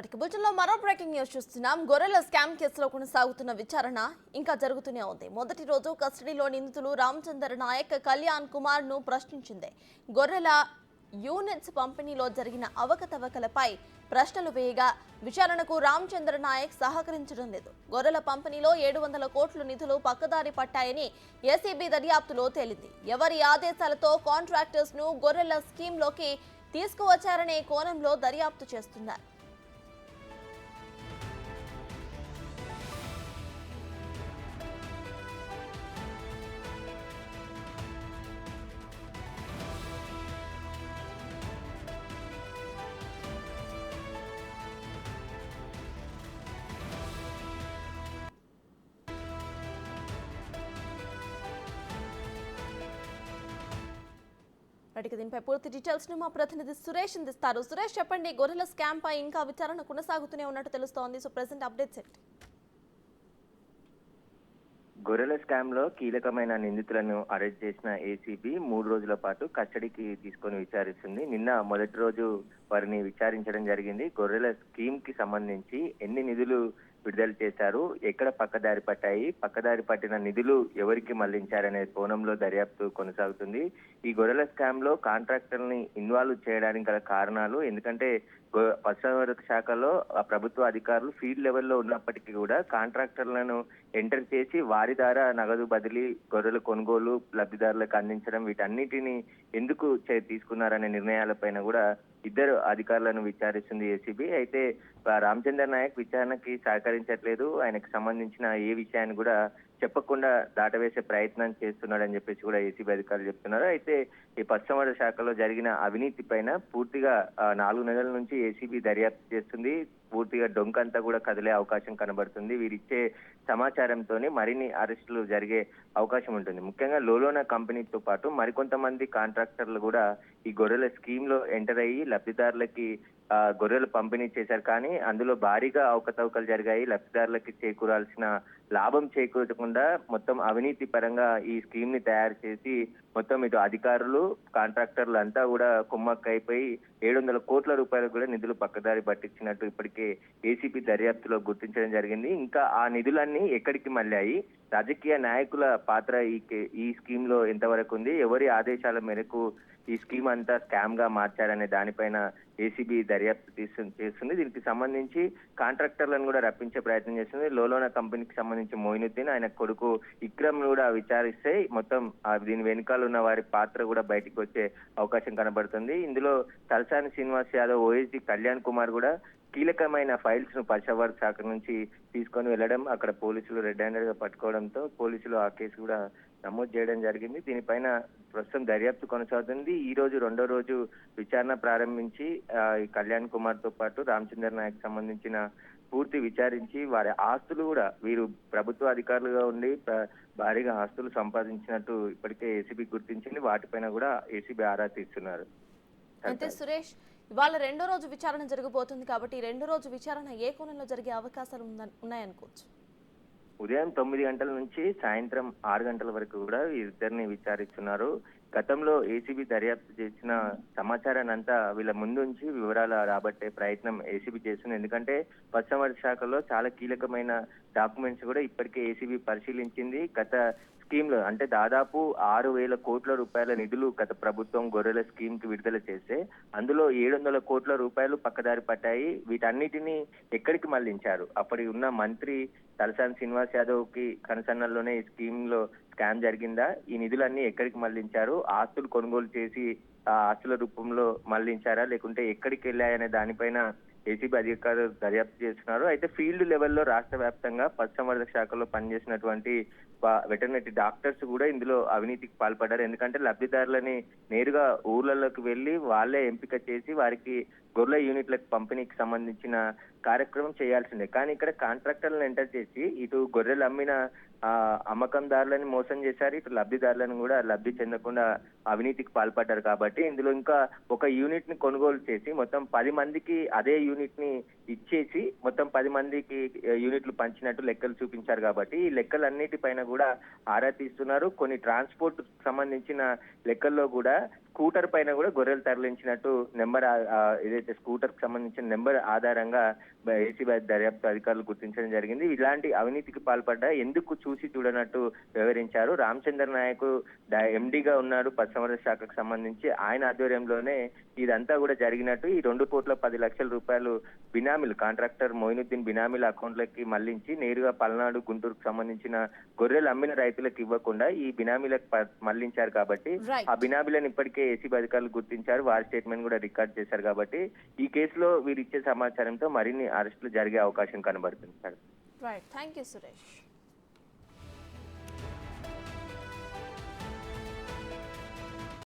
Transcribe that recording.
ఇప్పటికి భుజంలో మరో breaking news చూస్తున్నాం. గొర్రెల స్కామ్ కేసులో కొనసాగుతున్న విచారణ ఇంకా జరుగుతూనే ఉంది. మొదటి రోజు కస్టడీలో నిందితులు రామచందర్ నాయక్ కళ్యాణ్ కుమార్ను ప్రశ్నించింది. గొర్రెల యూనిట్స్ పంపిణీలో జరిగిన అవకతవకలపై ప్రశ్నలు వేయగా విచారణకు రామచంద్ర నాయక్ సహకరించడం లేదు. గొర్రెల పంపిణీలో ఏడు వందల కోట్ల నిధులు పక్కదారి పట్టాయని ఏసీబీ దర్యాప్తులో తేలింది. ఎవరి ఆదేశాలతో కాంట్రాక్టర్స్ను గొర్రెల స్కీమ్లోకి తీసుకువచ్చారనే కోణంలో దర్యాప్తు చేస్తున్నారు. ఇప్పటికి దీనిపై పూర్తి డీటెయిల్స్ను మా ప్రతినిధి సురేష్ అందిస్తారు. సురేష్ చెప్పండి గొర్రెల స్కామ్ పై ఇంకా విచారణ కొనసాగుతూనే ఉన్నట్టు తెలుస్తోంది. సో ప్రెసెంట్ అప్డేట్స్ ఏంటి? గొర్రెల స్కామ్లో కీలకమైన నిందితులను అరెస్ట్ చేసిన ఏసీబీ మూడు రోజుల పాటు కస్టడీకి తీసుకొని విచారిస్తుంది. నిన్న మొదటి రోజు వారిని విచారించడం జరిగింది. గొర్రెల స్కీమ్కి సంబంధించి ఎన్ని నిధులు విడుదల చేశారు. ఎక్కడ పక్కదారి పట్టాయి? పక్కదారి పట్టిన నిధులు ఎవరికి మళ్ళించారనే కోణంలో దర్యాప్తు కొనసాగుతుంది. ఈ గొర్రెల స్కామ్లో కాంట్రాక్టర్ని ఇన్వాల్వ్ చేయడానికి గల కారణాలు ఎందుకంటే గొ- పశుసంవర్ధక శాఖలో ప్రభుత్వ అధికారులు ఫీల్డ్ లెవెల్లో ఉన్నప్పటికీ కూడా కాంట్రాక్టర్లను ఎంటర్ చేసి వారి ద్వారా నగదు బదిలీ గొర్రెల కొనుగోలు లబ్ధిదారులకు అందించడం వీటన్నిటిని ఎందుకు చే- తీసుకున్నారనే నిర్ణయాలపైన కూడా ఇద్దరు అధికారులను విచారిస్తుంది ఏసీబీ. అయితే రామచంద్ర రామచందర్ నాయక్ విచారణకి సహకరించట్లేదు. ఆయనకు సంబంధించిన ఏ విషయాన్ని కూడా చెప్పకుండా దాటవేసే ప్రయత్నం చేస్తున్నాడని చెప్పేసి కూడా ఏసీబీ అధికారులు చెప్తున్నారు. అయితే ఈ పశ్చిమ శాఖలో జరిగిన అవినీతి పైన పూర్తిగా నాలుగు నెలల నుంచి ఏసీబీ దర్యాప్తు చేస్తుంది. పూర్తిగా డొంకంతా కూడా కదిలే అవకాశం కనబడుతుంది. వీరిచ్చే సమాచారంతోనే మరిన్ని అరెస్టులు జరిగే అవకాశం ఉంటుంది. ముఖ్యంగా లోలోనా కంపెనీతో పాటు మరికొంతమంది కాంట్రాక్టర్లు కూడా ఈ గొర్రెల స్కీమ్లో ఎంటర్ అయ్యి లబ్ధిదారులకి గొర్రెలు పంపిణీ చేశారు. కానీ అందులో భారీగా అవకతవకలు జరిగాయి. లబ్ధిదారులకి చేకూరాల్సిన లాభం చేకూరకుండా మొత్తం అవినీతి పరంగా ఈ స్కీమ్ని తయారు చేసి మొత్తం ఇటు అధికారులు కాంట్రాక్టర్లు అంతా కూడా కుమ్మక్కైపోయి ఏడు వందల కోట్ల రూపాయలు కూడా నిధులు పక్కదారి పట్టించినట్టు ఇప్పటికే ఏసీపీ దర్యాప్తులో గుర్తించడం జరిగింది. ఇంకా ఆ నిధులన్నీ ఎక్కడికి మళ్ళాయి? రాజకీయ నాయకుల పాత్ర ఈ ఈ స్కీమ్లో ఎంతవరకు ఉంది? ఎవరి ఆదేశాల మేరకు ఈ స్కీమ్ అంతా స్కామ్గా మార్చారనే దానిపైన ఏసీబీ దర్యాప్తు తీసు- చేస్తుంది. దీనికి సంబంధించి కాంట్రాక్టర్లను కూడా రప్పించే ప్రయత్నం చేస్తుంది. లోలోనా కంపెనీకి సంబంధించి మోయినుద్దీన్ ఆయన కొడుకు ఇక్రమ్ కూడా విచారిస్తే మొత్తం దీని వెనుకాల ఉన్న వారి పాత్ర కూడా బయటకు వచ్చే అవకాశం కనబడుతుంది. ఇందులో తలసాని శ్రీనివాస్ యాదవ్ ఓఎస్డి కళ్యాణ్ కుమార్ కూడా కీలకమైన ఫైల్స్ను పశువర్ధ శాఖ నుంచి తీసుకొని వెళ్ళడం అక్కడ పోలీసులు రెడ్ హ్యాండెడ్గా పట్టుకోవడంతో పోలీసులు ఆ కేసు కూడా నమోదు చేయడం జరిగింది. దీనిపైన ప్రస్తుతం దర్యాప్తు కొనసాగుతుంది. ఈ రోజు రెండో రోజు విచారణ ప్రారంభించి కళ్యాణ్ కుమార్తో పాటు రామచంద్ర నాయక్ సంబంధించిన పూర్తి విచారించి వారి ఆస్తులు కూడా వీరు ప్రభుత్వ అధికారులుగా ఉండి భారీగా ఆస్తులు సంపాదించినట్టు ఇప్పటికే ఏసీబీ గుర్తించింది. వాటిపైన కూడా ఏసీబీ ఆరా తీస్తున్నారు. అయితే సురేష్ ఇవాళ రెండో రోజు విచారణ జరగబోతుంది కాబట్టి రెండో రోజు విచారణ ఏ కోణంలో జరిగే అవకాశాలు ఉన్నాయనుకోవచ్చు. ఉదయం తొమ్మిది గంటల నుంచి సాయంత్రం ఆరు గంటల వరకు కూడా ఇద్దరిని విచారిస్తున్నారు. గతంలో ఏసీబీ దర్యాప్తు చేసిన సమాచారాన్ని అంతా వీళ్ళ ముందుంచి వివరాలు రాబట్టే ప్రయత్నం ఏసీబీ చేస్తుంది. ఎందుకంటే పశ్చిమ శాఖలో చాలా కీలకమైన డాక్యుమెంట్స్ కూడా ఇప్పటికే ఏసీబీ పరిశీలించింది. గత స్కీమ్లు అంటే దాదాపు ఆరు వేల కోట్ల రూపాయల నిధులు గత ప్రభుత్వం గొర్రెల స్కీమ్కి విడుదల చేస్తే అందులో ఏడు వందల కోట్ల రూపాయలు పక్కదారి పట్టాయి. వీటన్నిటిని ఎక్కడికి మళ్ళించారు? అప్పటి ఉన్న మంత్రి తలసాని శ్రీనివాస్ యాదవ్కి కనసన్నల్లోనే ఈ స్కీమ్లో స్కామ్ జరిగిందా? ఈ నిధులన్నీ ఎక్కడికి మళ్ళించారు? ఆస్తులు కొనుగోలు చేసి ఆ ఆస్తుల రూపంలో మళ్ళించారా? లేకుంటే ఎక్కడికి వెళ్ళాయనే దానిపైన ఏసీబీ అధికారులు దర్యాప్తు చేస్తున్నారు. అయితే ఫీల్డ్ లెవెల్లో రాష్ట్ర వ్యాప్తంగా పశుసంవర్ధక శాఖలో పనిచేసినటువంటి వెటర్నరీ డాక్టర్స్ కూడా ఇందులో అవినీతికి పాల్పడ్డారు. ఎందుకంటే లబ్ధిదారులని నేరుగా ఊర్లలోకి వెళ్ళి వాళ్ళే ఎంపిక చేసి వారికి గొర్రెల యూనిట్లకు పంపిణీకి సంబంధించిన కార్యక్రమం చేయాల్సిందే. కానీ ఇక్కడ కాంట్రాక్టర్లను ఎంటర్ చేసి ఇటు గొర్రెలు అమ్మిన అమ్మకందారులను మోసం చేశారు ఇటు లబ్ధిదారులను కూడా లబ్ధి చెందకుండా అవినీతికి పాల్పడ్డారు కాబట్టి ఇందులో ఇంకా ఒక యూనిట్ని కొనుగోలు చేసి మొత్తం పది మందికి అదే యూనిట్ని ఇచ్చేసి మొత్తం పది మందికి యూనిట్లు పంచినట్టు లెక్కలు చూపించారు కాబట్టి ఈ లెక్కలన్నిటిపైన కూడా ఆరా తీస్తున్నారు. కొన్ని ట్రాన్స్పోర్ట్ సంబంధించిన లెక్కల్లో కూడా స్కూటర్ పైన కూడా గొర్రెలు తరలించినట్టు నెంబర్ ఏదైతే స్కూటర్కి సంబంధించిన నెంబర్ ఆధారంగా ఏసీబీ దర్యాప్తు అధికారులు గుర్తించడం జరిగింది. ఇలాంటి అవినీతికి పాల్పడ్డా ఎందుకు చూసి చూడనట్టు వివరించారు. రామచంద్ర నాయక్ ఎండిగా ఉన్నాడు పశుసంవర్ధక శాఖకు సంబంధించి. ఆయన ఆధ్వర్యంలోనే ఇదంతా కూడా జరిగినట్టు ఈ రెండు కోట్ల పది లక్షల రూపాయలు బినామీలు కాంట్రాక్టర్ మొయినుద్దీన్ బినామీల అకౌంట్లకి మళ్ళించి నేరుగా పల్నాడు గుంటూరుకు సంబంధించిన గొర్రెలు అమ్మిన రైతులకు ఇవ్వకుండా ఈ బినామీలకు మళ్ళించారు కాబట్టి. ఆ బినామీలను ఇప్పటికే ఏసీబీ అధికారులు గుర్తించారు వారి స్టేట్మెంట్ కూడా రికార్డ్ చేశారు కాబట్టి ఈ కేసులో వీరు ఇచ్చే సమాచారంతో మరిన్ని అరెస్టులు జరిగే అవకాశం కనబడుతుంది sir. Right thank you Suresh